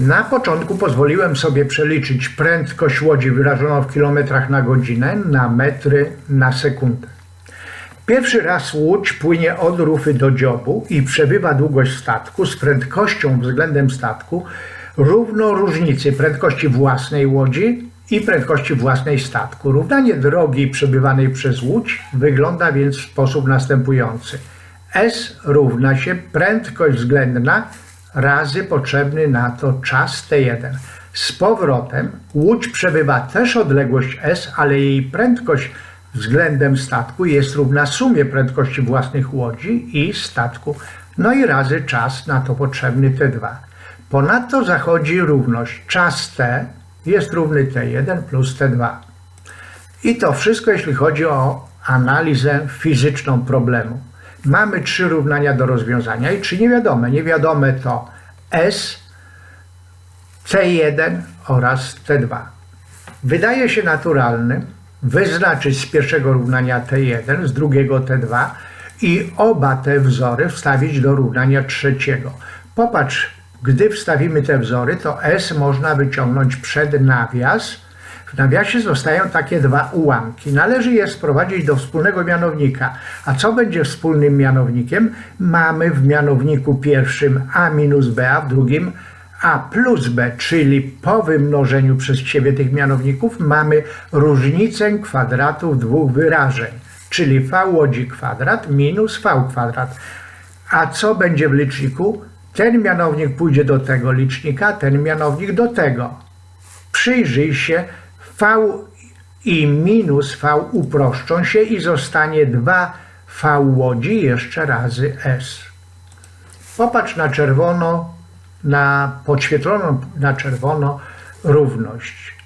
Na początku pozwoliłem sobie przeliczyć prędkość łodzi wyrażoną w kilometrach na godzinę na metry na sekundę. Pierwszy raz łódź płynie od rufy do dziobu i przebywa długość statku z prędkością względem statku równo różnicy prędkości własnej łodzi i prędkości własnej statku. Równanie drogi przebywanej przez łódź wygląda więc w sposób następujący. S równa się prędkość względna razy potrzebny na to czas T1. Z powrotem łódź przebywa też odległość S, ale jej prędkość względem statku jest równa sumie prędkości własnych łodzi i statku, no i razy czas na to potrzebny T2. Ponadto zachodzi równość czas T jest równy T1 plus T2. I to wszystko, jeśli chodzi o analizę fizyczną problemu. Mamy trzy równania do rozwiązania i trzy niewiadome. Niewiadome to S, C1 oraz T2. Wydaje się naturalne wyznaczyć z pierwszego równania T1, z drugiego T2 i oba te wzory wstawić do równania trzeciego. Popatrz, gdy wstawimy te wzory, to S można wyciągnąć przed nawias. W nawiasie zostają takie dwa ułamki. Należy je sprowadzić do wspólnego mianownika. A co będzie wspólnym mianownikiem? Mamy w mianowniku pierwszym a minus b, a w drugim a plus b, czyli po wymnożeniu przez siebie tych mianowników mamy różnicę kwadratów dwóch wyrażeń, czyli v łodzi kwadrat minus v kwadrat. A co będzie w liczniku? Ten mianownik pójdzie do tego licznika, ten mianownik do tego. Przyjrzyj się, v i minus v uproszczą się i zostanie 2v łodzi jeszcze razy s. Popatrz na czerwono, na podświetloną na czerwono równość.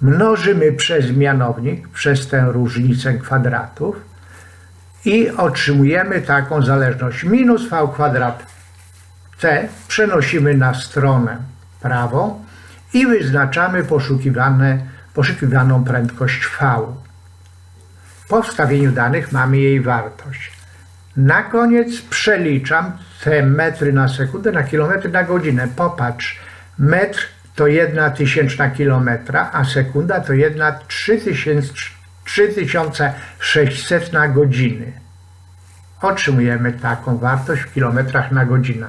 Mnożymy przez mianownik, przez tę różnicę kwadratów i otrzymujemy taką zależność. Minus v kwadrat t przenosimy na stronę prawą i wyznaczamy poszukiwaną prędkość v. Po wstawieniu danych mamy jej wartość. Na koniec przeliczam te metry na sekundę na kilometry na godzinę. Popatrz, metr to jedna tysięczna kilometra, a sekunda to jedna 3000 3600 na godziny. Otrzymujemy taką wartość w kilometrach na godzinę.